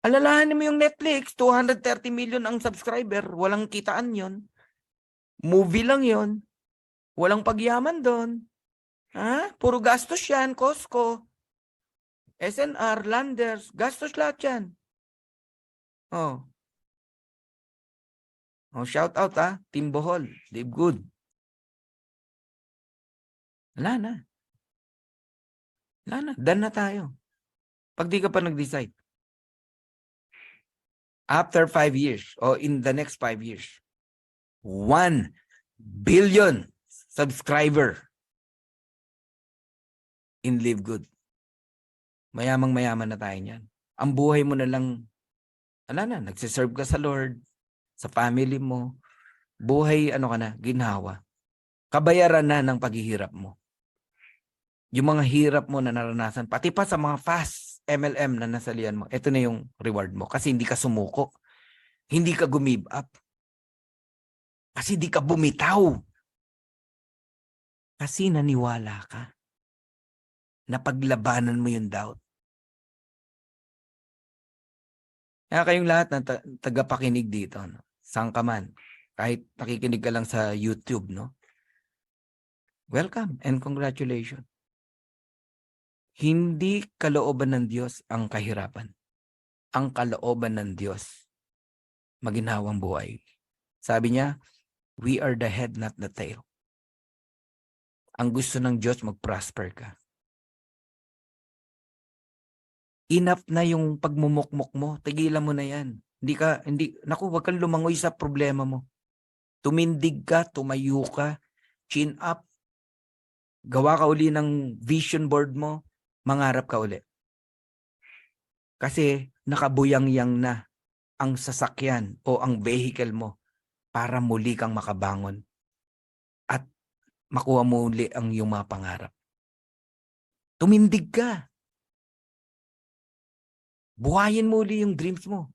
Alalahanin mo yung Netflix, 230 million ang subscriber, walang kitaan yon. Movie lang yon. Walang pagyaman doon. Ha? Puro gastos yan, Costco. SNR, Landers, gastos lahat yan. Oh. Oh, shout out ha, Team Bohol, live good. Wala na. Wala na, done na tayo. Pag di ka pa nag-decide. After five years, or in the next five years, one billion subscriber in Live Good. Mayamang mayaman na tayo niyan. Ang buhay mo na lang, ala na, nagsiserve ka sa Lord, sa family mo, buhay, ano ka na, ginhawa. Kabayaran na ng paghihirap mo. Yung mga hirap mo na naranasan, pati pa sa mga fast MLM na nasalian mo, ito na yung reward mo. Kasi hindi ka sumuko. Hindi ka gumib up. Kasi hindi ka bumitaw. Kasi naniwala ka. Napaglabanan mo yung doubt. Kaya kayong lahat na ta- tagapakinig dito, no? saan ka man, kahit nakikinig ka lang sa YouTube, no? Welcome and congratulations. Hindi kalooban ng Diyos ang kahirapan. Ang kalooban ng Diyos, maginhawang buhay. Sabi niya, we are the head, not the tail. Ang gusto ng Diyos, mag-prosper ka. Enough na yung pagmumukmok mo. Tigilan mo na yan. Hindi ka, hindi, naku, wag kang lumangoy sa problema mo. Tumindig ka, tumayo ka, chin up, gawa ka uli ng vision board mo, mangarap ka uli. Kasi nakabuyang-yang na ang sasakyan o ang vehicle mo para muli kang makabangon at makuha mo uli ang iyong mga pangarap. Tumindig ka. Buhayin mo uli yung dreams mo.